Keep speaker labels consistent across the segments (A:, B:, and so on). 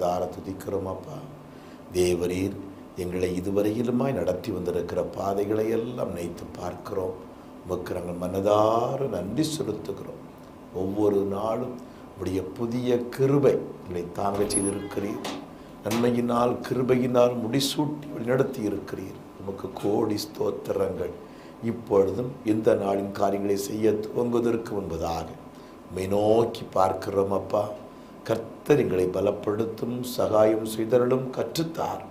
A: தார துதிக்கிறோம் அப்பா. தேவரீர் எங்களை இதுவரையிலுமாய் நடத்தி வந்திருக்கிற பாதைகளை எல்லாம் நினைத்து பார்க்கிறோம். உமக்கு நாங்கள் மனதார நன்றி செலுத்துகிறோம். ஒவ்வொரு நாளும் உடைய புதிய கிருபை எங்களை தாங்க செய்திருக்கிறீர். நன்மையினால் கிருபையினால் முடிசூட்டி வழிநடத்தி இருக்கிறீர். உமக்கு கோடி ஸ்தோத்திரங்கள். இப்பொழுதும் இந்த நாளின் காரியங்களை செய்ய துவங்குவதற்கு முன்பதாக உம்மை நோக்கி பார்க்கிறோம் அப்பா. கர்த்தர் எங்களை பலப்படுத்தும் சகாயம் செய்தருளும் கற்றுத்தார்.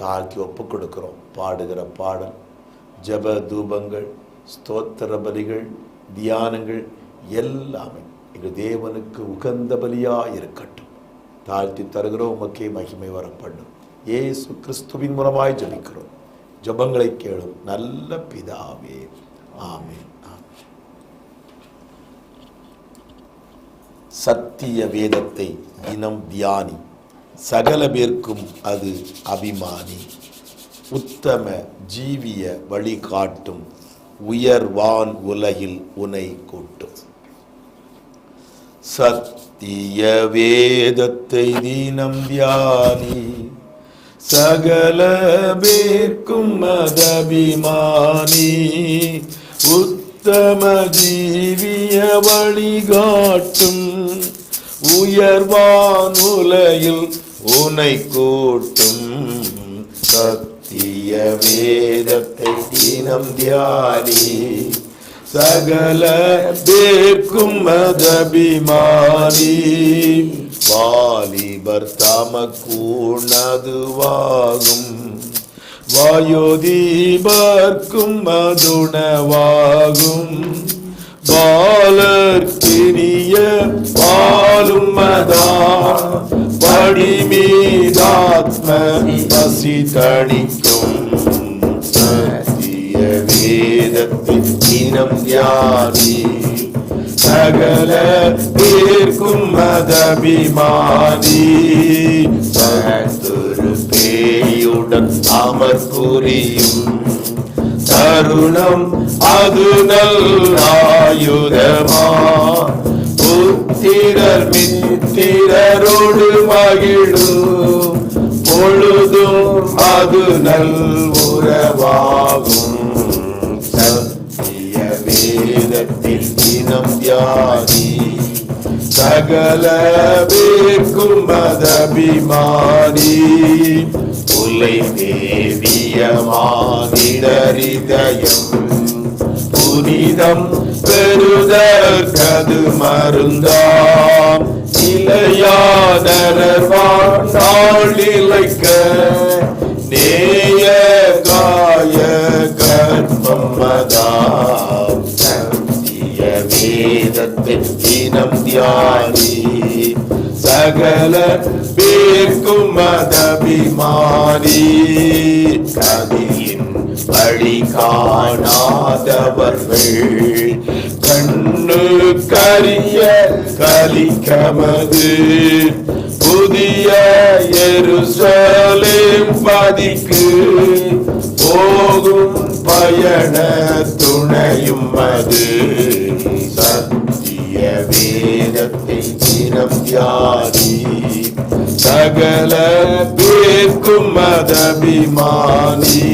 A: தாழ்த்தி ஒப்புக் கொடுக்கிறோம் பாடுகிற பாடல் ஜப தூபங்கள் ஸ்தோத்திர பலிகள் தியானங்கள் எல்லாமே எங்கள் தேவனுக்கு உகந்த பலியாக இருக்கட்டும் தாழ்த்தி தருகிறோம். உமக்கே மகிமை வரப்படும் ஏசு கிறிஸ்துவின் மூலமாய் ஜபிக்கிறோம். ஜபங்களை கேளும் நல்ல பிதாவே. ஆமே சத்திய வேதத்தை தினம் தியானி. சகல பேர்க்கும் அது அபிமானி. உத்தம ஜீவிய வழிகாட்டும். உயர்வான் உலகில் உனை கூட்டும். சத்திய வேதத்தை தினம் தியானி. சகல பேர்க்கும் அதபிமானி உத்தம ஜீவிய வழிகாட்டும் உயர்வானுலையில் உனை கூட்டும். சத்திய வேதத்தை தினம் தியானி. சகல பேர்க்கும் மதபிமானி. வாலிபர் தமக்கூணதுவாகும் வாயோதீபர்க்கும் மதுணவாகும் பாலர்க்கினிய பாலும் மதா படிமீதாத்ம பசி தணிக்கும் சத்திய வேதத்தின் தினம் தியானி சகல பேர்க்கும் மதபிமானி. சத்துரு பேயுடன் அமர் புரியும் தருணம் அது நல்லாயுதமா புத்திரர் மித்திரரோடு மகிழும் பொழுதும் அது நல் உறவாகும். சத்திய வேதத்தில் தினம் தியாகி சகல மதபிமானி. உலை தேவிய மானிடரிதயம் புனிதம் பெறுதற்கது மருந்தாம். இளையாதரர் இழைக்க நேய காய கர்மம் மதாம் சத்திய தினம் தியானி சகல பேர்க்கும் மதபிமானி. கதியின் வழி காணாதவர்கள் கண்ணு கரிய கலிக்கமது. புதிய எருசலேம் பதிக்கு போகும் பயண துணையும் அது. சத்திய வேதத்தை தினம் தியானி சகல பேர்க்கும் மதபிமானி.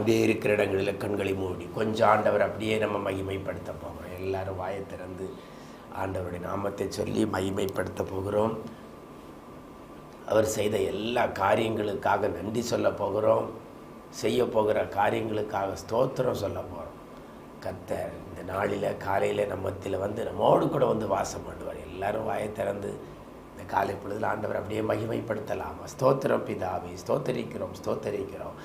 B: அப்படியே இருக்கிற இடங்களில் கண்களை மூடி கொஞ்சம் ஆண்டவர் அப்படியே நம்ம மகிமைப்படுத்த போகிறோம். எல்லாரும் வாயை திறந்து ஆண்டவருடைய நாமத்தை சொல்லி மகிமைப்படுத்த போகிறோம். அவர் செய்த எல்லா காரியங்களுக்காக நன்றி சொல்ல போகிறோம். செய்ய போகிற காரியங்களுக்காக ஸ்தோத்திரம் சொல்ல போகிறோம். கத்தர் இந்த நாளில் காலையில் நம்மத்தில் வந்து நம்மோடு கூட வந்து வாசம் பண்ணுவார். எல்லாரும் வாயை திறந்து இந்த காலை பொழுதில் ஆண்டவர் அப்படியே மகிமைப்படுத்தலாம். ஸ்தோத்திரம் பிதாவை ஸ்தோத்தரிக்கிறோம் ஸ்தோத்தரிக்கிறோம்.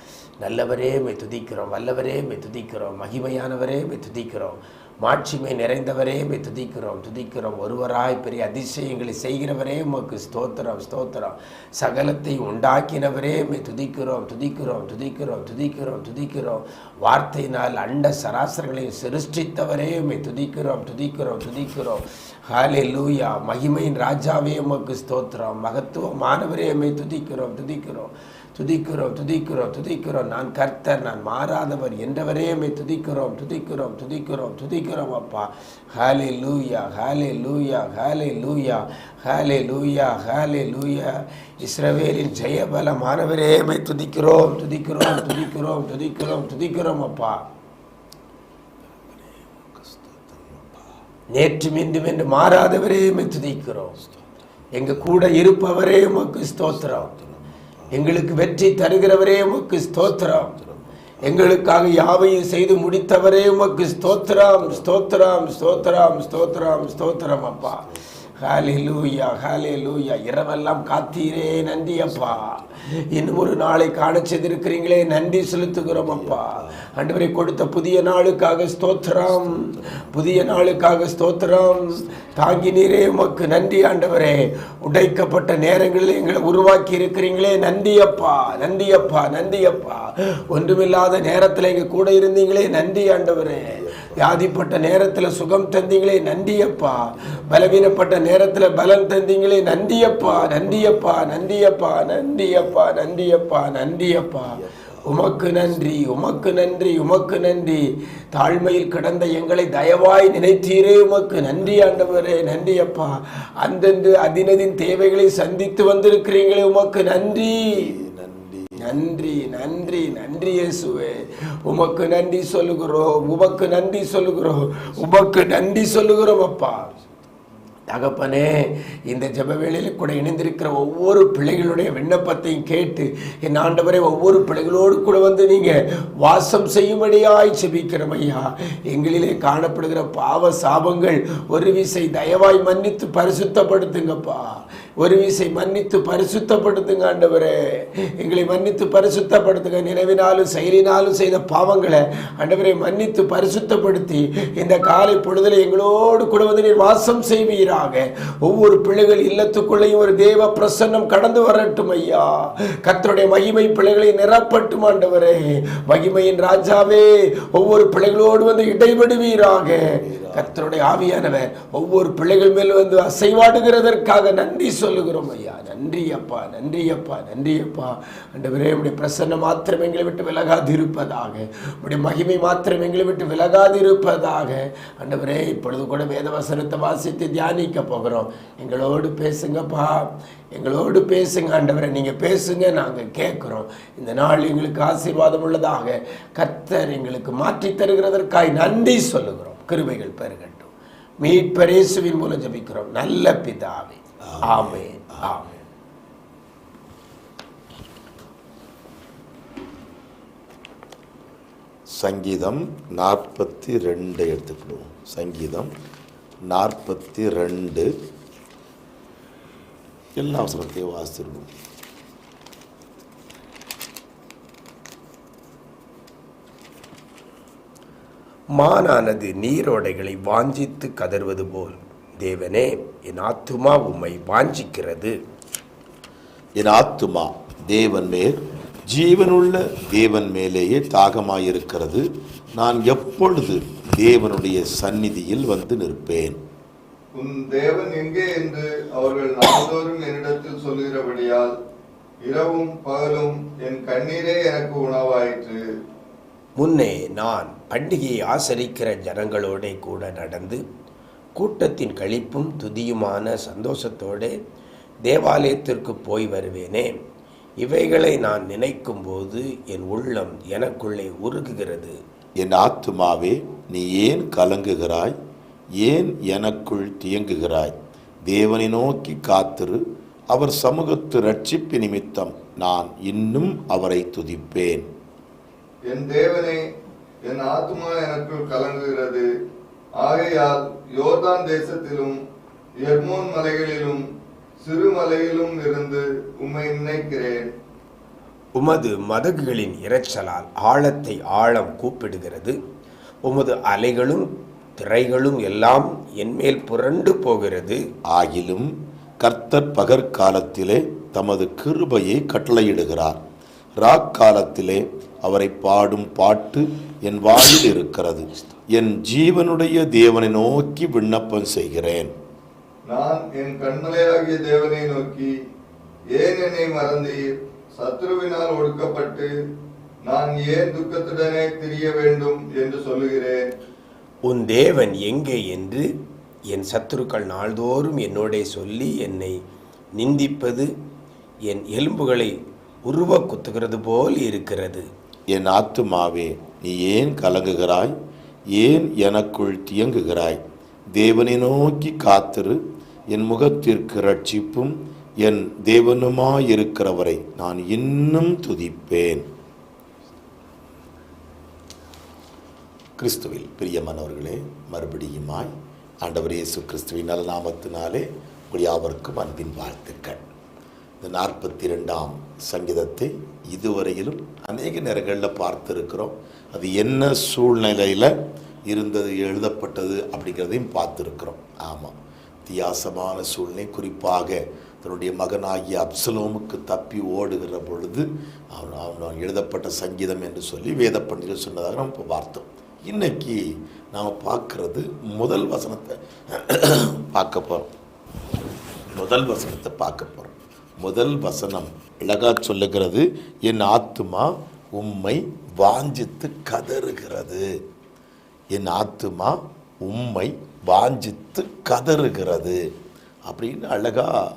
B: நல்லவரே மை துதிக்கிறோம். வல்லவரே மை துதிக்கிறோம். மகிமையானவரே மை துதிக்கிறோம். மாட்சிமை நிறைந்தவரே மை துதிக்கிறோம். துதிக்கிறோம். ஒருவராய் பெரிய அதிசயங்களை செய்கிறவரே உமக்கு ஸ்தோத்திரம் ஸ்தோத்திரம். சகலத்தை உண்டாக்கினவரே மை துதிக்கிறோம் துதிக்கிறோம் துதிக்கிறோம் துதிக்கிறோம் துதிக்கிறோம். வார்த்தையினால் அண்ட சராசரங்களையும் சிருஷ்டித்தவரே மை துதிக்கிறோம் துதிக்கிறோம் துதிக்கிறோம். ஹாலே லூயா மகிமையின் ராஜாவே உமக்கு ஸ்தோத்திரம். மகத்துவமானவரே எம்மை துதிக்கிறோம் துதிக்கிறோம். துதிக்கிறோம் துதிக்கிறோம் துதிக்கிறோம். நான் கர்த்தர் நான் மாறாதவர் என்றவரே எம்மை துதிக்கிறோம் துதிக்கிறோம் துதிக்கிறோம் துதிக்கிறோம் அப்பா. ஹாலே லூயா ஹாலே லூயா ஹாலே லூயா ஹாலே லூயா ஹாலே லூயா இஸ்ரவேலின் ஜெயபலமானவரே எம்மை துதிக்கிறோம் துதிக்கிறோம் துதிக்கிறோம் துதிக்கிறோம் துதிக்கிறோம் அப்பா. நேற்று மீண்டும் என்று மாறாதவரே துதிக்கிறோம். எங்கள் கூட இருப்பவரே உமக்கு ஸ்தோத்திரம். எங்களுக்கு வெற்றி தருகிறவரே உமக்கு ஸ்தோத்திரம். எங்களுக்காக யாவையும் செய்து முடித்தவரே உமக்கு ஸ்தோத்திரம் ஸ்தோத்திரம் ஸ்தோத்திரம் ஸ்தோத்திரம் ஸ்தோத்திரம் அப்பா. ஹாலே லூயா ஹாலே லூயா இரவெல்லாம் காத்தீரே நன்றி அப்பா. இன்னும் ஒரு நாளை காண செய்திருக்கிறீங்களே நன்றி செலுத்துகிறோம் அப்பா. ஆண்டவரை கொடுத்த புதிய நாளுக்காக ஸ்தோத்திரம். புதிய நாளுக்காக ஸ்தோத்திரம். தாங்கினீரே உமக்கு நன்றி ஆண்டவரே. உடைக்கப்பட்ட நேரங்களில் எங்களை உருவாக்கி இருக்கிறீங்களே நன்றி அப்பா நன்றி அப்பா நன்றி அப்பா. ஒன்றுமில்லாத நேரத்தில் எங்க கூட இருந்தீங்களே நன்றி ஆண்டவரே. வியாதிப்பட்ட நேரத்தில் சுகம் தந்தீங்களே நன்றியப்பா. பலவீனப்பட்ட நேரத்தில் பலன் தந்தீங்களே நன்றியப்பா நன்றியப்பா நன்றியப்பா நன்றியப்பா நன்றியப்பா நன்றியப்பா. உமக்கு நன்றி உமக்கு நன்றி உமக்கு நன்றி. தாழ்மையில் கிடந்த எங்களை தயவாய் நினைத்தீரே உமக்கு நன்றி ஆண்டவரே நன்றி அப்பா அந்தந்து அதினதின் தேவைகளை சந்தித்து வந்திருக்கிறீங்களே உமக்கு நன்றி.
A: நன்றி
B: நன்றி நன்றி இயேசுவே. உமக்கு நன்றி சொல்லுகிறோம் உமக்கு நன்றி சொல்லுகிறோம் உமக்கு நன்றி சொல்லுகிறோம் அப்பா. தகப்பனே இந்த ஜபவேளையில் கூட இணைந்திருக்கிற ஒவ்வொரு பிள்ளைகளுடைய விண்ணப்பத்தையும் கேட்டு என் ஆண்டவரே ஒவ்வொரு பிள்ளைகளோடு கூட வந்து நீங்க வாசம் செய்யும்படியாய் செபிக்கிறோம் ஐயா. எங்களிலே காணப்படுகிற பாவ சாபங்கள் ஒரு விசை தயவாய் மன்னித்து பரிசுத்தப்படுத்துங்கப்பா. ஒரு விசை மன்னித்து பரிசுத்தப்படுத்துங்க ஆண்டவரே. எங்களை மன்னித்து பரிசுத்தப்படுத்துங்க. நினைவினாலும் செயலினாலும் செய்த பாவங்களை ஆண்டவரை மன்னித்து பரிசுத்தப்படுத்தி இந்த காலை பொழுதில் எங்களோடு கூட வந்து நீர் வாசம் செய்வீராக ஒவ்வொரு பிள்ளைகள் இல்லத்துக்குள்ளேயும் ஒரு தேவ பிரசன்னம் கடந்து வரட்டும் ஐயா. கத்தருடைய மகிமை பிள்ளைகளை நிரப்பட்டும் ஆண்டவரே. மகிமையின் ராஜாவே ஒவ்வொரு பிள்ளைகளோடு வந்து இடைபடுவீராக. கத்தருடைய ஆவியானவர் ஒவ்வொரு பிள்ளைகள் மேல் வந்து அசைவாடுகிறதற்காக நன்றி சொல்லுகிறோம் ஐயா. நன்றி அப்பா நன்றி அப்பா நன்றி அப்பா. ஆண்டவரே உடைய பிரசன்னம் மாத்திரம் எங்களை விட்டு விலகாது இருப்பதாக உடைய மகிமை மாத்திரம் எங்களை விட்டு விலகாது இருப்பதாக ஆண்டவரே இப்பொழுது கூட வேதவசனத்தை வாசித்து தியானி தியானிக்க போகிறோம். எங்களோடு பேசுங்கப்பா. எங்களோடு பேசுங்க ஆண்டவரே. நீங்கள் பேசுங்க நாங்கள் கேட்குறோம். இந்த நாள் எங்களுக்கு ஆசீர்வாதம் உள்ளதாக கர்த்தர் எங்களுக்கு மாற்றி தருகிறதற்காய் நன்றி சொல்லுகிறோம். கிருபைகள் பெருகட்டும். மீட்பரேசுவின் மூலம் ஜெபிக்கிறோம். நல்ல பிதாவே. ஆமென். ஆமென்.
A: சங்கீதம் நாற்பத்தி ரெண்டு எடுத்துக்கிடுவோம் சங்கீதம் நாற்பத்தி ரெண்டு எல்லா வசனத்தையும் வாசிச்சிருவோம்
B: மானானது நீரோடைகளை வாஞ்சித்து கதர்வது போல். தேவனே என் ஆத்துமா உம்மை வாஞ்சிக்கிறது.
A: என் ஆத்துமா தேவன் மேல் ஜீவனுள்ள தேவன் மேலேயே தாகமாயிருக்கிறது. நான் எப்பொழுது தேவனுடைய சந்நிதியில் வந்து நிற்பேன்?
C: உன் தேவன் எங்கே என்று அவர்கள் நாள்தோறும் என்னிடத்தில் சொல்லுகிறபடியால் இரவும் பகலும் என் கண்ணீரே எனக்கு உணவாயிற்று.
B: முன்னே நான் பண்டிகையை ஆசரிக்கிற ஜனங்களோடே கூட நடந்து கூட்டத்தின் களிப்பும் துதியுமான சந்தோஷத்தோடே தேவாலயத்திற்கு போய் வருவேனே. இவைகளை நான் நினைக்கும்போது என் உள்ளம் எனக்குள்ளே உருகுகிறது.
A: என் ஆத்துமாவே நீ ஏன் கலங்குகிறாய்? ஏன் எனக்குள் தியங்குகிறாய்? தேவனை நோக்கி காத்திரு. அவர் சமூகத்து ரட்சிப்பு நிமித்தம் நான் இன்னும் அவரை துதிப்பேன்.
C: என் தேவனே என் ஆத்துமா எனக்குள் கலங்குகிறது. ஆகையால் யோர்தான் தேசத்திலும் எர்மோன் மலைகளிலும் சிறு மலையிலும் இருந்து உம்மை நினைக்கிறேன்.
B: உமது மதகுகளின் இரைச்சலால் ஆழத்தை ஆழம் கூப்பிடுகிறது. உமது அலைகளும் திரைகளும் எல்லாம் என்மேல் புரண்டு போகிறது.
A: ஆகிலும் கர்த்தர் பகற்காலத்திலே தமது கிருபையை கட்டளையிடுகிறார். ராக்காலத்திலே அவரை பாடும் பாட்டு என் வாயில் இருக்கிறது என் ஜீவனுடைய தேவனை நோக்கி விண்ணப்பம் செய்கிறேன்.
C: நான் என் கண்மலையாகிய தேவனை நோக்கி ஏன் என்னை மறந்தீர்? சத்ருவினால் ஒடுக்கப்பட்டு நான் ஏன் துக்கத்துடனே திரிய வேண்டும் என்று சொல்லுகிறேன்?
B: உன் தேவன் எங்கே என்று என் சத்துருக்கள் நாள்தோறும் என்னோடே சொல்லி என்னை நிந்திப்பது என் எலும்புகளை உருவ குத்துகிறது போல் இருக்கிறது.
A: என் ஆத்துமாவே நீ ஏன் கலங்குகிறாய்? ஏன் எனக்குள் தியங்குகிறாய்? தேவனை நோக்கி காத்திரு. என் முகத்திற்கு ரட்சிப்பும் என் தேவனுமாயிருக்கிறவரை நான் இன்னும் துதிப்பேன். கிறிஸ்துவில் பிரியமானவர்களே மறுபடியுமாய் ஆண்டவர் இயேசு கிறிஸ்துவின் நல்ல நாமத்தினாலே உங்கள் யாவருக்கும் அன்பின் வாழ்த்துக்கள். இந்த நாற்பத்தி ரெண்டாம் சங்கீதத்தை இதுவரையிலும் அநேக நேரங்களில் பார்த்துருக்கிறோம். அது என்ன சூழ்நிலையில் இருந்தது எழுதப்பட்டது அப்படிங்கிறதையும் பார்த்துருக்குறோம். ஆமாம். வித்தியாசமான சூழ்நிலை. குறிப்பாக தன்னுடைய மகனாகிய அப்சலோமுக்கு தப்பி ஓடுகிற பொழுது அவன் அவன் எழுதப்பட்ட சங்கீதம் என்று சொல்லி வேத பண்டிதர் சொன்னதாக நம்ம இப்போ பார்த்தோம். இன்னைக்கு நாம் பார்க்கறது முதல் வசனத்தை பார்க்க போகிறோம் முதல் வசனத்தை பார்க்க போகிறோம் முதல் வசனம் அழகா சொல்லுகிறது என் ஆத்துமா உம்மை வாஞ்சித்து கதறுகிறது. என் ஆத்துமா உம்மை வாஞ்சித்து கதறுகிறது அப்படின்னு அழகாக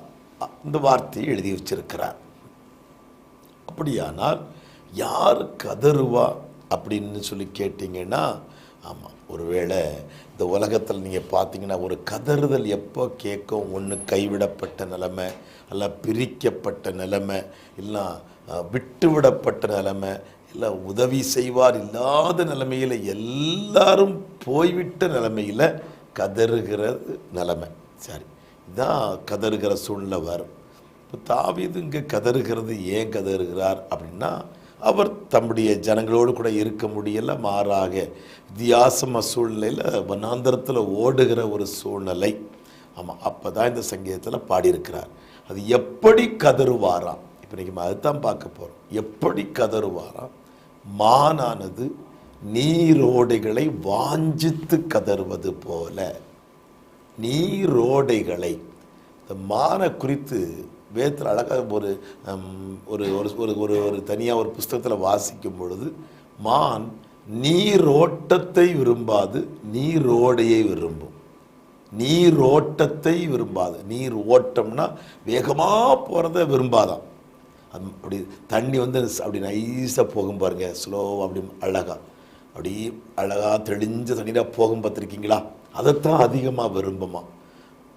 A: இந்த வார்த்தையை எழுதி வச்சிருக்கிறார். அப்படியானால் யார் கதறுவா அப்படின்னு சொல்லி கேட்டிங்கன்னா ஆமாம் ஒருவேளை இந்த உலகத்தில் நீங்கள் பார்த்தீங்கன்னா ஒரு கதறுதல் எப்போ கேட்கும்? ஒன்று கைவிடப்பட்ட நிலமை அல்ல பிரிக்கப்பட்ட நிலைமை இல்லை விட்டுவிடப்பட்ட நிலமை இல்லை உதவி செய்வார் இல்லாத நிலைமையில் எல்லாரும் போய்விட்ட நிலைமையில் கதறுகிறது நிலமை. சரி இதான் கதறுகிற சூழ்நிலை வரும் இப்போ தாவீது இங்கே கதறுகிறது ஏன் கதறுகிறார் அப்படின்னா அவர் தம்முடைய ஜனங்களோடு கூட இருக்க முடியலை மாறாக வித்தியாசம சூழ்நிலையில் வனாந்திரத்தில் ஓடுகிற ஒரு சூழ்நிலை. ஆமாம் அப்போ தான் இந்த சங்கீதத்தில் பாடியிருக்கிறார். அது எப்படி கதறுவாராம்? இப்போ இன்றைக்கி அதுதான் பார்க்க போகிறோம் எப்படி கதறுவாராம்? மானானது நீரோடைகளை வாஞ்சித்து கதறுவது போல நீரோடைகளை இந்த மானை குறித்து வேத்தில் அழகாக ஒரு ஒரு ஒரு ஒரு ஒரு ஒரு தனியாக ஒரு புஸ்தகத்தில் வாசிக்கும் பொழுது மான் நீரோட்டத்தை விரும்பாது நீரோடையை விரும்பும். நீரோட்டத்தை விரும்பாது. நீர் ஓட்டம்னா வேகமாக போகிறத விரும்பாதான். அது அப்படி தண்ணி வந்து அப்படி நைஸாக போகும் பாருங்க ஸ்லோவாக அப்படி அழகா. அப்படி அழகாக தெளிஞ்ச தண்ணீராக போகும் பார்த்துருக்கீங்களா? அதைத்தான் அதிகமாக விரும்புமா?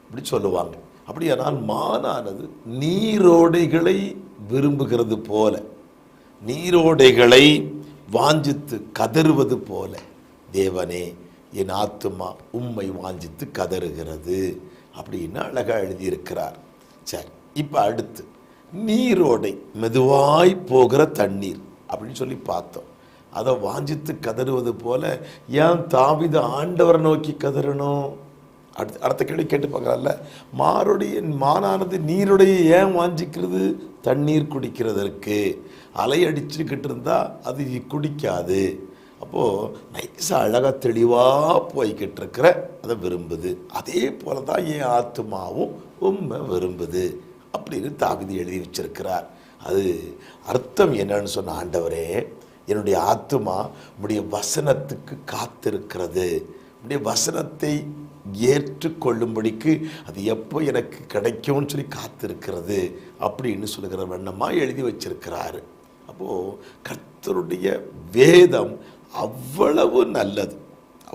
A: அப்படி சொல்லுவாங்க. அப்படியானால் மானானது நீரோடைகளை விரும்புகிறது போல நீரோடைகளை வாஞ்சித்து கதறுவது போல தேவனே என் ஆத்துமா உம்மை வாஞ்சித்து கதறுகிறது அப்படின்னு அழகாக எழுதியிருக்கிறார். சரி இப்போ அடுத்து நீரோடை மெதுவாய் போகிற தண்ணீர் அப்படின்னு சொல்லி பார்த்தோம். அதை வாஞ்சித்து கதறுவது போல ஏன் தாவித ஆண்டவரை நோக்கி கதறணும்? அடுத்த அடுத்த கேள்வி கேட்டு பார்க்கலாம்ல மாருடைய மானானது நீருடைய ஏன் வாஞ்சிக்கிறது? தண்ணீர் குடிக்கிறதற்கு. அலை அடிச்சுக்கிட்டு இருந்தால் அது குடிக்காது. அப்போது நைஸாக அழகாக தெளிவாக போய்கிட்டு இருக்கிற அதை விரும்புது. அதே போல தான் என் ஆத்மாவும் உண்மை விரும்புது அப்படின்னு தாவிதி எழுதி வச்சிருக்கிறார். அது அர்த்தம் என்னன்னு சொன்ன ஆண்டவரே என்னுடைய ஆத்துமா உடைய வசனத்துக்கு காத்திருக்கிறது. உடைய வசனத்தை ஏற்றுக்கொள்ளும்படிக்கு அது எப்போ எனக்கு கிடைக்கும்னு சொல்லி காத்திருக்கிறது அப்படின்னு சொல்லுகிற வண்ணமாக எழுதி வச்சிருக்கிறாரு. அப்போது கர்த்தருடைய வேதம் அவ்வளவு நல்லது.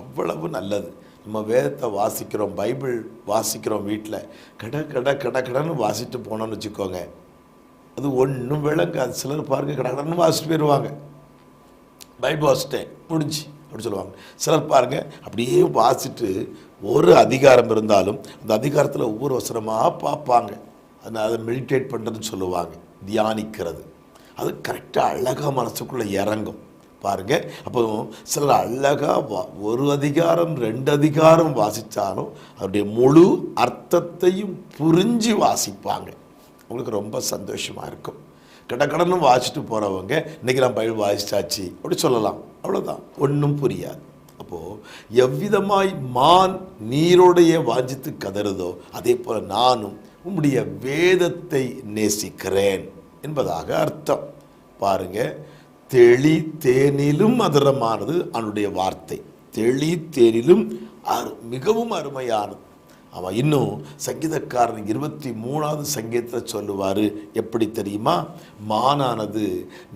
A: அவ்வளவு நல்லது. நம்ம வேதத்தை வாசிக்கிறோம் பைபிள் வாசிக்கிறோம் வீட்டில் கட கட கட கடன்னு வாசிட்டு போனோம்னு வச்சுக்கோங்க. அது ஒன்றும் விளங்காது. சிலர் பாருங்கள் கட கடன்னு வாசிட்டு போயிடுவாங்க பைபிள் வாசிட்டேன் முடிஞ்சு அப்படி சொல்லுவாங்க. சிலர் பாருங்க அப்படியே வாசிட்டு ஒரு அதிகாரம் இருந்தாலும் அந்த அதிகாரத்தில் ஒவ்வொரு வசனமாக பார்ப்பாங்க. அதை அதை மெடிடேட் பண்ணுறதுன்னு சொல்லுவாங்க தியானிக்கிறது. அது கரெக்டாக அழகாக மனசுக்குள்ளே இறங்கும். பாருங்க அப்போ சிலர் அழகாக வா ஒரு அதிகாரம் ரெண்டு அதிகாரம் வாசித்தாலும் அதனுடைய முழு அர்த்தத்தையும் புரிஞ்சு வாசிப்பாங்க. உங்களுக்கு ரொம்ப சந்தோஷமாக இருக்கும். கடக்கடன்னு வாசிட்டு போகிறவங்க இன்றைக்கி நான் பயிர் வாசிச்சாச்சு அப்படி சொல்லலாம். அவ்வளோதான் ஒன்றும் புரியாது. அப்போது எவ்விதமாய் மான் நீரோடைய வாஞ்சித்து கதறுதோ அதே போல் நானும் உம்முடைய வேதத்தை நேசிக்கிறேன் என்பதாக அர்த்தம். பாருங்க தெளி தேனிலும் மதுரமானது அவனுடைய வார்த்தை. தெளி தேனிலும் அரு மிகவும் அருமையானது. அவன் இன்னும் சங்கீதக்காரன் இருபத்தி மூணாவது சங்கீதத்தை சொல்லுவார். எப்படி தெரியுமா? மானானது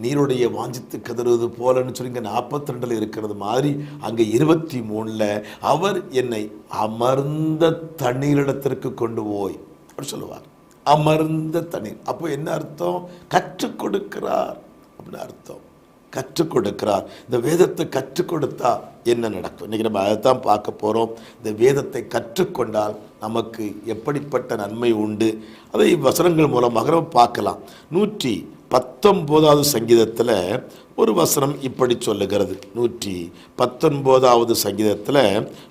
A: நீருடைய வாஞ்சித்து கதறுவது போலன்னு சொல்லி இங்கே நாற்பத்தி ரெண்டில் இருக்கிறது மாதிரி அங்கே இருபத்தி மூணில் அவர் என்னை அமர்ந்த தண்ணீரிடத்திற்கு கொண்டு போய் அப்படி சொல்லுவார். அமர்ந்த தண்ணீர். அப்போ என்ன அர்த்தம்? கற்றுக் கொடுக்கிறார் அப்படின்னு அர்த்தம். கற்றுக் கொடுக்கிறார் இந்த வேதத்தை கற்றுக் கொடுத்தா என்ன நடக்கும்? இன்னைக்கு நம்ம அதைத்தான் பார்க்க போகிறோம் இந்த வேதத்தை கற்றுக்கொண்டால் நமக்கு எப்படிப்பட்ட நன்மை உண்டு? அதை வசனங்கள் மூலமாக நம்ம பார்க்கலாம். நூற்றி பத்தொம்போதாவது சங்கீதத்தில் ஒரு வசனம் இப்படி சொல்லுகிறது. நூற்றி பத்தொன்பதாவது சங்கீதத்தில்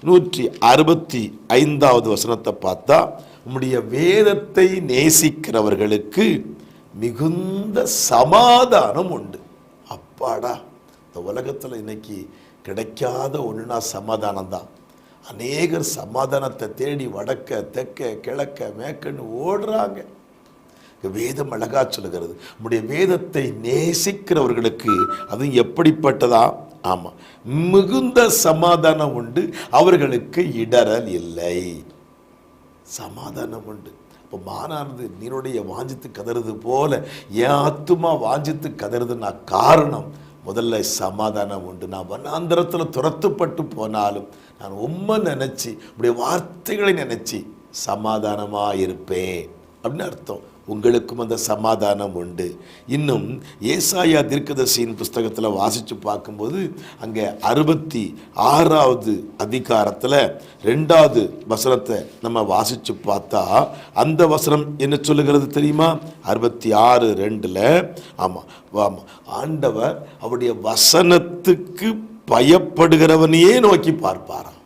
A: நூற்றி அறுபத்தி ஐந்தாவது வசனத்தை பார்த்தா உம்முடைய வேதத்தை நேசிக்கிறவர்களுக்கு மிகுந்த சமாதானம் உண்டு. அப்பாடா இந்த உலகத்தில் இன்னைக்கு கிடைக்காத ஒன்றுனா சமாதானம் தான் அநேகர் சமாதானத்தை தேடி வடக்க தெக்க கிழக்க மேற்கன்னு ஓடுறாங்க. வேதம் அழகா சொல்லுகிறது. நம்முடைய வேதத்தை நேசிக்கிறவர்களுக்கு அது எப்படிப்பட்டதா? ஆமாம் மிகுந்த சமாதானம் உண்டு. அவர்களுக்கு இடரல் இல்லை. சமாதானம் உண்டு. இப்போ மானானது நீருடைய வாஞ்சித்து கதறது போல என் ஆத்துமா வாஞ்சித்து கதறதுன்னா காரணம் முதல்ல சமாதானம் உண்டு. நான் வண்ணாந்திரத்தில் துரத்துப்பட்டு போனாலும் நான் உண்மை நினச்சி உடைய வார்த்தைகளை நினச்சி சமாதானமாக இருப்பேன். அப்படின்னு அர்த்தம். உங்களுக்கும் அந்த சமாதானம் உண்டு. இன்னும் ஏசாயா தீர்க்கதர்சியின் புஸ்தகத்தில் வாசித்து பார்க்கும்போது அங்கே அறுபத்தி ஆறாவது அதிகாரத்தில் ரெண்டாவது வசனத்தை நம்ம வாசித்து பார்த்தா அந்த வசனம் என்ன சொல்லுகிறது தெரியுமா? அறுபத்தி ஆறு ரெண்டில் ஆமாம் ஆமாம் ஆண்டவர் அவருடைய வசனத்துக்கு பயப்படுகிறவனையே நோக்கி பார்ப்பாராம்.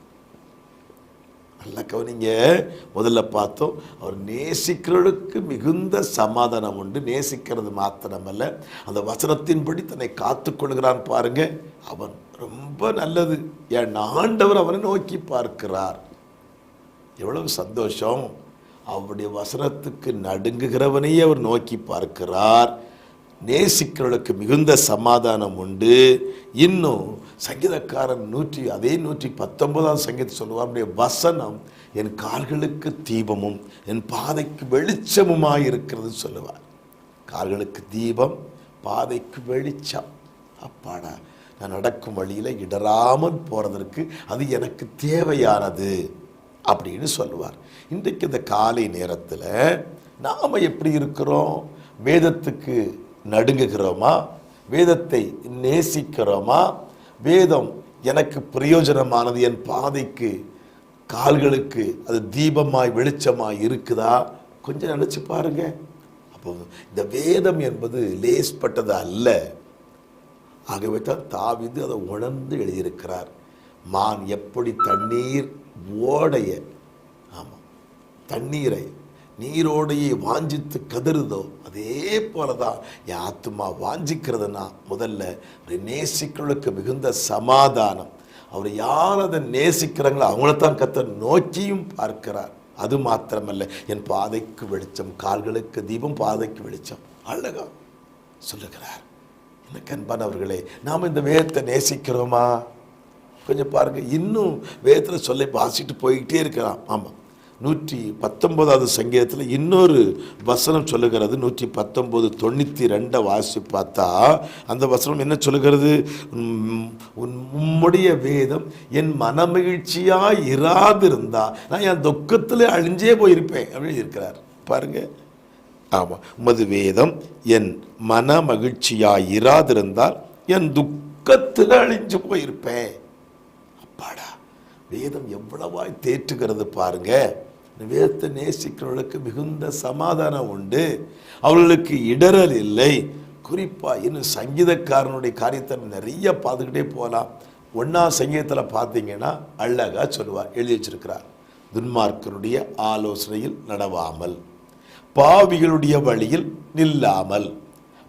A: நல்லா கவனிங்க. முதல்ல பார்த்தோம் அவர் நேசிக்கிறவர்களுக்கு மிகுந்த சமாதானம் உண்டு. நேசிக்கிறது மாத்திரமல்ல. அந்த வசனத்தின்படி தன்னை காத்துக்கொள்கிறான் பாருங்க. அவன் ரொம்ப நல்லது. என் ஆண்டவர் அவனை நோக்கி பார்க்கிறார். எவ்வளவு சந்தோஷம். அவருடைய வசனத்துக்கு நடுங்குகிறவனையே அவர் நோக்கி பார்க்கிறார். நேசிக்கிறவர்களுக்கு மிகுந்த சமாதானம் உண்டு. இன்னும் சங்கீதக்காரன் நூற்றி அதே நூற்றி பத்தொன்பதாம் சங்கீதம் சொல்லுவார் வசனம் என் கால்களுக்கு தீபமும் என் பாதைக்கு வெளிச்சமுமாய் இருக்கிறது சொல்லுவார். கால்களுக்கு தீபம் பாதைக்கு வெளிச்சம். அப்பாடா நான் நடக்கும் வழியில் இடராமல் போகிறதற்கு அது எனக்கு தேவையானது அப்படின்னு சொல்லுவார். இன்றைக்கு இந்த காலை நேரத்தில் நாம் எப்படி இருக்கிறோம்? வேதத்துக்கு நடுங்குகிறோமா? வேதத்தை நேசிக்கிறோமா? வேதம் எனக்கு பிரயோஜனமானது என் பாதைக்கு கால்களுக்கு அது தீபமாய் வெளிச்சமாய் இருக்குதா? கொஞ்சம் நினச்சி பாருங்க. அப்போ இந்த வேதம் என்பது லேஸ்பட்டது அல்ல. ஆகவே தான் தாவிது அதை உணர்ந்து எழுதியிருக்கிறார். மான் எப்படி தண்ணீர் ஓடைய ஆமாம் தண்ணீரை நீரோடையை வாஞ்சித்து கதறுதோ? அதே போல தான் என் ஆத்மா வாஞ்சிக்கிறதுனா முதல்ல ஒரு நேசிக்கிறவளுக்கு மிகுந்த சமாதானம். அவர் யார் அதை நேசிக்கிறாங்களோ அவங்களத்தான் கத்த நோக்கியும் பார்க்கிறார். அது மாத்திரமல்ல என் பாதைக்கு வெளிச்சம் கால்களுக்கு தீபம் பாதைக்கு வெளிச்சம். அழகா சொல்லுகிறார். எனக்கு கண்பானவர்களே நாம் இந்த வேதத்தை நேசிக்கிறோமா? கொஞ்சம் பாருங்க இன்னும் வேதத்தில் சொல்லி வாசிட்டு போய்கிட்டே இருக்கலாம். ஆமாம் நூற்றி பத்தொன்பதாவது சங்கீதத்தில் இன்னொரு வசனம் சொல்லுகிறது. நூற்றி பத்தொம்போது தொண்ணூற்றி ரெண்டை வாசி பார்த்தா அந்த வசனம் என்ன சொல்லுகிறது? உம், உம்முடைய வேதம் என் மனமகிழ்ச்சியாக இராதிருந்தா நான் என் துக்கத்தில் அழிஞ்சே போயிருப்பேன் அப்படின்னு இருக்கிறார். பாருங்க. ஆமாம் உமது வேதம் என் மன மகிழ்ச்சியாக இராதிருந்தால் என் துக்கத்தில் அழிஞ்சு போயிருப்பேன். அப்பாடா வேதம் எவ்வளவாய் தேற்றுகிறது பாருங்கள் வேதத்தை நேசிக்கிறவர்களுக்கு மிகுந்த சமாதானம் உண்டு. அவர்களுக்கு இடரல் இல்லை. குறிப்பாக இன்னும் சங்கீதக்காரனுடைய காரியத்தை நிறைய பார்த்துக்கிட்டே போகலாம். ஒன்றா சங்கீதத்தில் பார்த்தீங்கன்னா அழகாக சொல்லுவார் எழுதி வச்சிருக்கிறார். துன்மார்க்கருடைய ஆலோசனையில் நடவாமல் பாவிகளுடைய வழியில் நில்லாமல்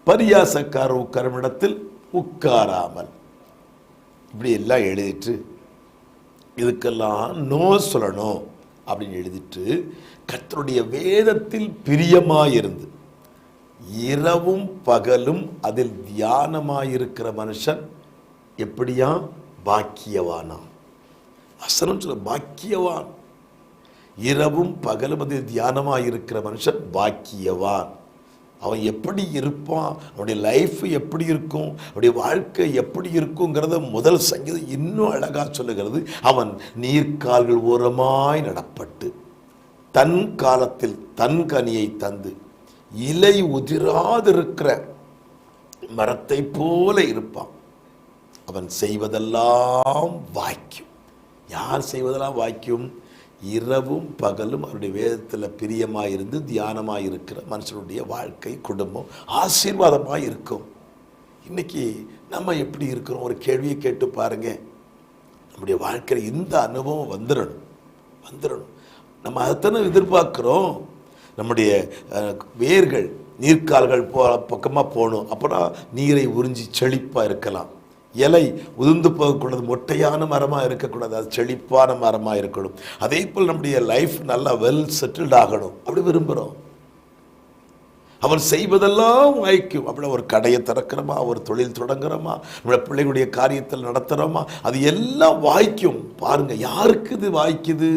A: பரியாசக்கார உட்காரமிடத்தில் உட்காராமல். இப்படி எல்லாம் எழுதிட்டு இதுக்கெல்லாம் நோ சொல்லணும். அப்படின்னு எழுதிட்டு கத்தருடைய வேதத்தில் பிரியமாயிருந்து இரவும் பகலும் அதில் தியானமாயிருக்கிற மனுஷன் எப்படியா? பாக்கியவானா. அசனம் சொல்ல பாக்கியவான். இரவும் பகலும் அதில் தியானமாயிருக்கிற மனுஷன் பாக்கியவான். அவன் எப்படி இருப்பான்? அவனுடைய லைஃப் எப்படி இருக்கும்? அவனுடைய வாழ்க்கை எப்படி இருக்குங்கிறத முதல் சங்கீதம் இன்னும் அழகாக சொல்லுகிறது. அவன் நீர்க்கால்கள் ஓரமாய் நடப்பட்டு தன் காலத்தில் தன் கனியை தந்து இலை உதிராதிருக்கிற மரத்தை போல இருப்பான். அவன் செய்வதெல்லாம் வாய்க்கும். யார் செய்வதெல்லாம் வாய்க்கும்? இரவும் பகலும் அவருடைய வேதத்தில் பிரியமாக இருந்து தியானமாக இருக்கிற மனுஷனுடைய வாழ்க்கை குடும்பம் ஆசீர்வாதமாக இருக்கும். இன்னைக்கு நம்ம எப்படி இருக்கிறோம்? ஒரு கேள்வியை கேட்டு பாருங்கள் நம்முடைய வாழ்க்கையில் இந்த அனுபவம் வந்துடணும் வந்துடணும் நம்ம அதைத்தானே எதிர்பார்க்குறோம். நம்முடைய வேர்கள் நீர்க்கால்கள் போ பக்கமாக போகணும். அப்போனா நீரை உறிஞ்சி செழிப்பாக இருக்கலாம். இலை உதிர்ந்து போகக்கூடாது மொட்டையான மரமாக இருக்கக்கூடாது அது செழிப்பான மரமாக இருக்கணும். அதே போல் நம்முடைய லைஃப் நல்லா வெல் செட்டில்ட் ஆகணும். அப்படி விரும்புகிறோம் அவர் செய்வதெல்லாம் வாய்க்கும். அப்படி ஒரு கடையை திறக்கிறோமா ஒரு தொழில் தொடங்குறோமா நம்மளை பிள்ளைகளுடைய காரியத்தில் நடத்துகிறோமா அது எல்லாம் வாய்க்கும். பாருங்க யாருக்கு இது வாய்க்குது?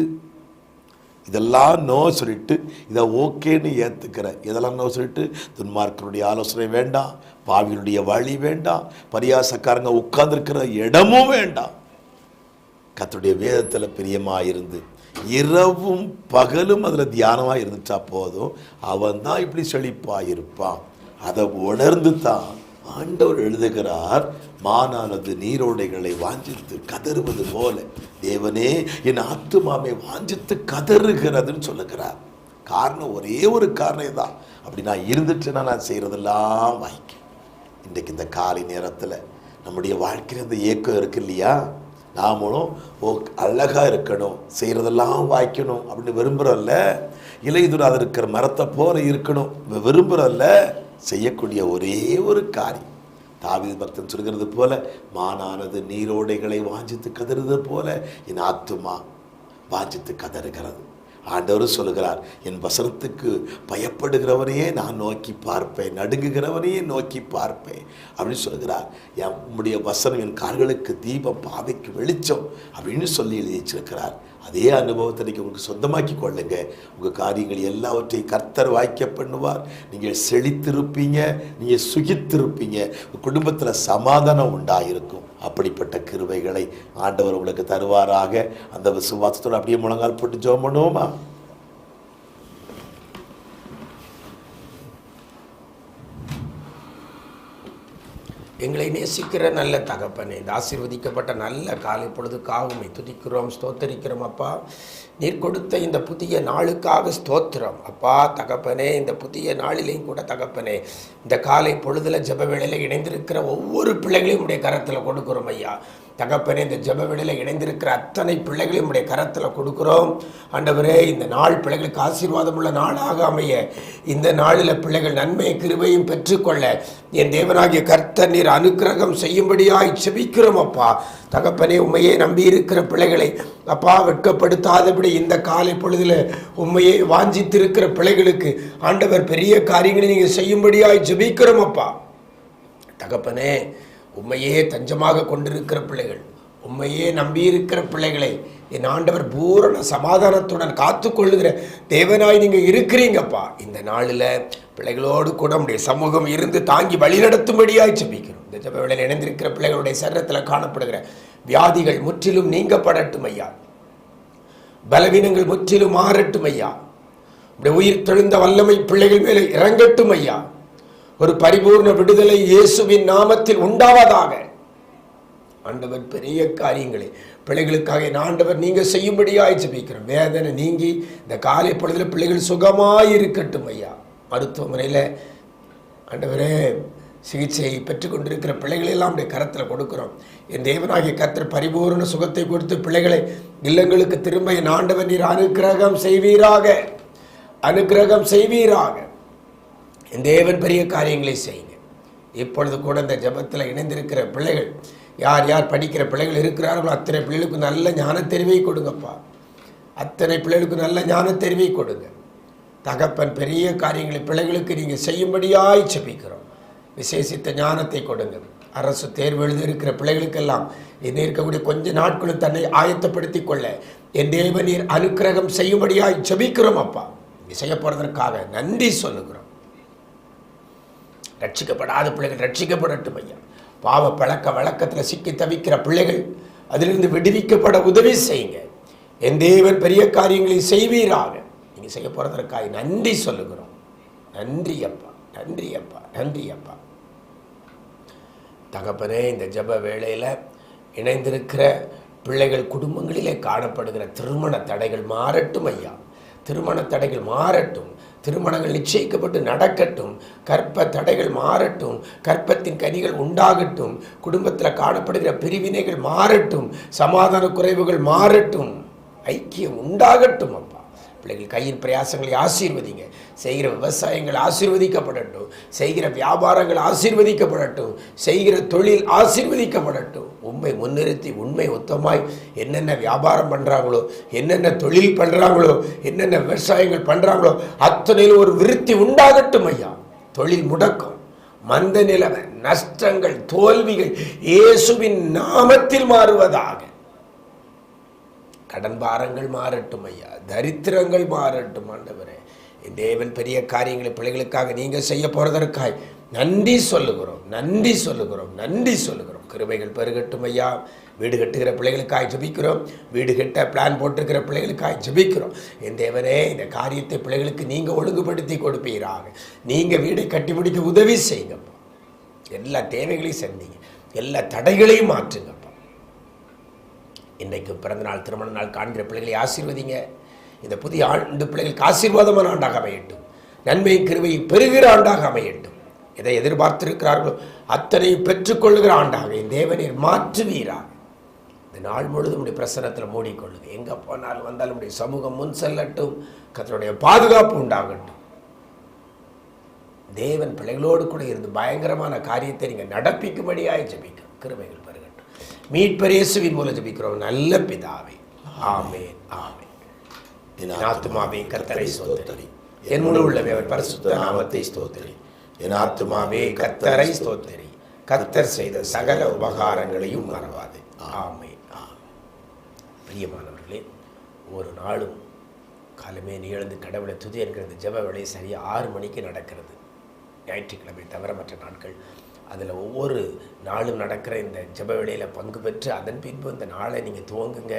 A: இதெல்லாம் நோ சொல்லிட்டு இதை ஓகேன்னு ஏற்றுக்கிறேன் இதெல்லாம் நோ சொல்லிட்டு? துன்மார்க்கருடைய ஆலோசனை வேண்டாம். பாவிகளுடைய வழி வேண்டாம். பரியாசக்காரங்க உட்கார்ந்துருக்கிற இடமும் வேண்டாம். கத்துடைய வேதத்தில் பிரியமாக இருந்து இரவும் பகலும் அதில் தியானமாக இருந்துட்டா போதும். அவன் தான் இப்படி செழிப்பாக இருப்பான் அதை உணர்ந்து தான் ஆண்டவர் எழுதுகிறார் மானானது நீரோடைகளை வாஞ்சித்து கதறுவது போல. தேவனே என் ஆத்துமாமை வாஞ்சித்து கதறுகிறதுன்னு சொல்லுகிறார். காரணம் ஒரே ஒரு காரணம் தான் அப்படி நான் இருந்துட்டுன்னா நான் செய்கிறதெல்லாம் வாய்க்கும் இன்றைக்கு இந்த காலை நேரத்தில் நம்முடைய வாழ்க்கையில் இந்த ஏக்கம் இருக்கு இல்லையா? நாமளும் ஓ அழகாக இருக்கணும் செய்கிறதெல்லாம் வாய்க்கணும் அப்படின்னு விரும்புகிறோம்ல இலையுதுராது இருக்கிற மரத்தை போல இருக்கணும். விரும்புகிறோம்ல செய்யக்கூடிய ஒரே ஒரு காரியம். தாவித பக்தன் சொல்கிறது போல மானானது நீரோடைகளை வாஞ்சித்து கதறுது போல என் ஆத்துமா வாஞ்சித்து கதறுகிறது. ஆண்டவர் சொல்லுகிறார் என் வசனத்துக்கு பயப்படுகிறவனையே நான் நோக்கி பார்ப்பேன் நடுங்குகிறவனையே நோக்கி பார்ப்பேன். அப்படின்னு சொல்லுகிறார். என் உம்முடைய வசனம் என் கார்களுக்கு தீபம் பாதைக்கு வெளிச்சம் அப்படின்னு சொல்லி எழுதி வச்சிருக்கிறார் அதே அனுபவத்தை நீங்கள் உங்களுக்கு சொந்தமாக்கி கொள்ளுங்க. உங்கள் காரியங்கள் எல்லாவற்றையும் கர்த்தர் வாய்க்க பண்ணுவார். நீங்கள் செழித்திருப்பீங்க நீங்கள் சுகித்திருப்பீங்க. உங்கள் குடும்பத்தில் சமாதானம் உண்டாயிருக்கும். அப்படிப்பட்ட கிருபைகளை ஆண்டவர் உங்களுக்கு தருவாராக. அந்த விசுவாசத்தோடு அப்படியே முழங்கால் போட்டு ஜோம் பண்ணுவோமா?
B: எங்களை நேசிக்கிற நல்ல தகப்பனே இந்த ஆசீர்வதிக்கப்பட்ட நல்ல காலை பொழுது காவுமை துதிக்கிறோம் ஸ்தோத்தரிக்கிறோம் அப்பா. நீர் கொடுத்த இந்த புதிய நாளுக்காக ஸ்தோத்திரம். அப்பா தகப்பனே இந்த புதிய நாளிலையும் கூட தகப்பனே இந்த காலை பொழுதில் ஜப வேளையில் இணைந்திருக்கிற ஒவ்வொரு பிள்ளைகளையும் உடைய கரத்தில் கொடுக்குறோம் ஐயா. தகப்பனே இந்த ஜப வேளையில் இணைந்திருக்கிற அத்தனை பிள்ளைகளையும் உடைய கரத்தில் கொடுக்குறோம். ஆண்டவரே இந்த நாள் பிள்ளைகளுக்கு ஆசீர்வாதம் உள்ள நாளாக அமைய. இந்த நாளில் பிள்ளைகள் நன்மை கிருபையும் பெற்றுக்கொள்ள. என் தேவனாகிய கர்த்தர் நீர் அனுக்கிரகம் செய்யும்படியாய் செபிக்கிறோம் அப்பா. தகப்பனே உண்மையே நம்பி இருக்கிற பிள்ளைகளை அப்பா வெட்கப்படுத்தாதபடி இந்த காலை பொழுதில் உண்மையை வாஞ்சித்திருக்கிற பிள்ளைகளுக்கு ஆண்டவர் பெரிய காரியங்களை நீங்கள் செய்யும்படியாய் ஜபிக்கிறோம் அப்பா. தகப்பனே உண்மையே தஞ்சமாக கொண்டிருக்கிற பிள்ளைகள் உண்மையே நம்பியிருக்கிற பிள்ளைகளை என் ஆண்டவர் பூரண சமாதானத்துடன் காத்துக்கொள்ளுகிற தேவனாய் நீங்கள் இருக்கிறீங்கப்பா. இந்த நாளில் பிள்ளைகளோடு கூட உடைய சமூகம் இருந்து தாங்கி வழிநடத்தும்படியாய் ஜெபிக்கிறோம். இந்த ஜெப வேளையில் இணைந்திருக்கிற பிள்ளைகளுடைய சரத்தில் காணப்படுகிற வியாதிகள் முற்றிலும் நீங்கப்படட்டும் ஐயா. பலவீனங்கள் முற்றிலும் மாறட்டும் ஐயா. உயிர் தெழுந்த வல்லமை பிள்ளைகள் மேலே இறங்கட்டும் ஐயா. ஒரு பரிபூர்ண விடுதலை இயேசுவின் நாமத்தில் உண்டாவதாக. ஆண்டவர் பெரிய காரியங்களை பிள்ளைகளுக்காக என் ஆண்டவர் நீங்க செய்யும்படியாய் ஜெபிக்கிறோம். வேதனை நீங்கி இந்த காலை பொழுதுல பிள்ளைகள் சுகமாயிருக்கட்டும் ஐயா. மருத்துவமனையில் ஆண்டவரே சிகிச்சையை பெற்றுக்கொண்டிருக்கிற பிள்ளைகளை பிள்ளைகளெல்லாம் உடைய கரத்தில் கொடுக்கிறோம். என் தேவனாகிய கத்தர் பரிபூர்ண சுகத்தை கொடுத்து பிள்ளைகளை இல்லங்களுக்கு திரும்ப என் ஆண்டவர் நீர் அனுக்கிரகம் செய்வீராக. அனுக்கிரகம் செய்வீராக. என் தேவன் பெரிய காரியங்களை செய்யுங்க. இப்பொழுது கூட இந்த ஜெபத்தில் இணைந்திருக்கிற பிள்ளைகள் யார் யார் படிக்கிற பிள்ளைகள் இருக்கிறார்களோ அத்தனை பிள்ளைகளுக்கு நல்ல ஞான தெரிவை கொடுங்கப்பா. அத்தனை பிள்ளைகளுக்கு நல்ல ஞான தெரிவை கொடுங்க. தகப்பன் பெரிய காரியங்களை பிள்ளைகளுக்கு நீங்கள் செய்யும்படியாய் செபிக்கிறோம் விசேஷித்த ஞானத்தை கொடுங்க. அரசு தேர்வு எழுதியிருக்கிற பிள்ளைகளுக்கெல்லாம் என்ன இருக்கக்கூடிய கொஞ்ச நாட்களும் தன்னை ஆயத்தப்படுத்தி கொள்ள. என் தேவநீர் அனுக்கிரகம் செய்யும்படியாய் ஜெபிக்கிறோம் அப்பா. நீ செய்ய போகிறதற்காக நன்றி சொல்லுகிறோம். ரட்சிக்கப்படாத பிள்ளைகள் ரட்சிக்கப்படட்டும் ஐயா. பாவ பழக்க வழக்கத்தில் சிக்கி தவிக்கிற பிள்ளைகள் அதிலிருந்து விடுவிக்கப்பட உதவி செய்யுங்க. என் தேவன் பெரிய காரியங்களை செய்வீராக. நீங்கள் செய்ய போகிறதற்காக நன்றி சொல்லுகிறோம். நன்றி அப்பா நன்றி அப்பா நன்றி அப்பா. தகப்பனே இந்த ஜெப வேளையில் இணைந்திருக்கிற பிள்ளைகள் குடும்பங்களிலே காணப்படுகிற திருமண தடைகள் மாறட்டும் ஐயா. திருமண தடைகள் மாறட்டும் திருமணங்கள் நிச்சயிக்கப்பட்டு நடக்கட்டும் கற்ப தடைகள் மாறட்டும் கற்பத்தின் கனிகள் உண்டாகட்டும் குடும்பத்தில் காணப்படுகிற பிரிவினைகள் மாறட்டும் சமாதான குறைவுகள் மாறட்டும் ஐக்கியம் உண்டாகட்டும் அப்பா. பிள்ளைகள் கையின் பிரயாசங்களை ஆசீர்வதிங்க. செய்கிற விவசாயங்கள் ஆசீர்வதிக்கப்படட்டும். செய்கிற வியாபாரங்கள் ஆசீர்வதிக்கப்படட்டும். செய்கிற தொழில் ஆசீர்வதிக்கப்படட்டும். உண்மை முன்னிறுத்தி உண்மை ஒத்தமாய் என்னென்ன வியாபாரம் பண்ணுறாங்களோ என்னென்ன தொழில் பண்ணுறாங்களோ என்னென்ன விவசாயங்கள் பண்ணுறாங்களோ அத்தனையில் ஒரு விருத்தி உண்டாகட்டும் ஐயா. தொழில் முடக்கம் மந்த நிலைமை நஷ்டங்கள் தோல்விகள் இயேசுவின் நாமத்தில் மாறுவதாக. கடன் பாரங்கள் மாறட்டும் ஐயா. தரித்திரங்கள் மாறட்டும் ஆண்டவரே. என் தேவன் பெரிய காரியங்களை பிள்ளைகளுக்காக நீங்கள் செய்ய போகிறதற்காய் நன்றி சொல்லுகிறோம் நன்றி சொல்லுகிறோம் நன்றி சொல்லுகிறோம். கிருபைகள் பெருகட்டும் ஐயா. வீடு கட்டுகிற பிள்ளைகளுக்காய் ஜபிக்கிறோம். வீடு கட்ட பிளான் போட்டிருக்கிற பிள்ளைகளுக்காய் ஜபிக்கிறோம். என் தேவனே இந்த காரியத்தை பிள்ளைகளுக்கு நீங்கள் ஒழுங்குபடுத்தி கொடுப்பீராக. நீங்கள் வீடை கட்டி உதவி செய்யுங்கப்பா. எல்லா தேவைகளையும் செஞ்சீங்க எல்லா தடைகளையும் மாற்றுங்கப்பா இன்றைக்கு பிறந்தநாள் திருமண நாள் காண்கிற பிள்ளைகளை ஆசீர்வதிங்க. இந்த புதிய ஆண்டு பிள்ளைகளுக்கு ஆசீர்வாதமான ஆண்டாக அமையட்டும். நன்மை கிருவை பெறுகிற ஆண்டாக அமையட்டும். எதை எதிர்பார்த்திருக்கிறார்களோ அத்தனை பெற்றுக்கொள்ளுகிற ஆண்டாக என் தேவனீர் மாற்றுவீராக. இந்த நாள் முழுதும் உடைய பிரசனத்தில் மூடிக்கொள்ளுங்க. எங்கே போனாலும் வந்தாலும் உடைய சமூகம் முன் செல்லட்டும். கத்தனுடைய பாதுகாப்பு உண்டாகட்டும். தேவன் பிள்ளைகளோடு கூட இருந்து பயங்கரமான காரியத்தை நீங்கள் நடப்பிக்கும்படியாக ஜபிக்கும் கிருமைகள் மீட்பரேசுவின் மூலம் ஜபிக்கிறோம். நல்ல பிதாவே. ஆமே ஆமே என் ஆத்துமாவே கர்த்தரை ஸ்தோத்தரி. என் முழு உள்ளவே அவர் பரிசுத்த நாமத்தை ஸ்தோத்தரி. என் ஆத்துமாவே கர்த்தரை ஸ்தோத்தரி. கர்த்தர் செய்த சகல உபகாரங்களையும் மறவாது. ஆமை ஆமென். பிரியமானவர்களே ஒரு நாளும் காலமே நீ எழுந்து கடவுளை துதி என்கிற ஜப வேலை சரியாக ஆறு மணிக்கு நடக்கிறது. ஞாயிற்றுக்கிழமை தவிர மற்ற நாட்கள் அதில் ஒவ்வொரு நாளும் நடக்கிற இந்த ஜப வேளையில் பங்கு பெற்று அதன் பின்பு இந்த நாளை நீங்கள் துவங்குங்க.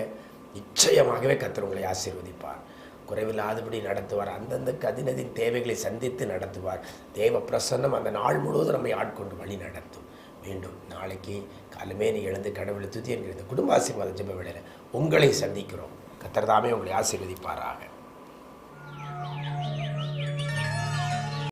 B: நிச்சயமாகவே கத்தர் உங்களை ஆசீர்வதிப்பார். குறைவில்லாதபடி நடத்துவார். அந்தந்த கதினதின் தேவைகளை சந்தித்து நடத்துவார். தேவ பிரசன்னம் அந்த நாள் முழுவதும் நம்மை ஆட்கொண்டு வழி நடத்தும். மீண்டும் நாளைக்கு காலமே நீ எழுந்து கடவுளை துதி என்கிற இந்த குடும்ப ஆசீர்வாத ஜெப வேளையில் உங்களை சந்திக்கிறோம். கத்தர் தாமே உங்களை ஆசீர்வதிப்பாராக.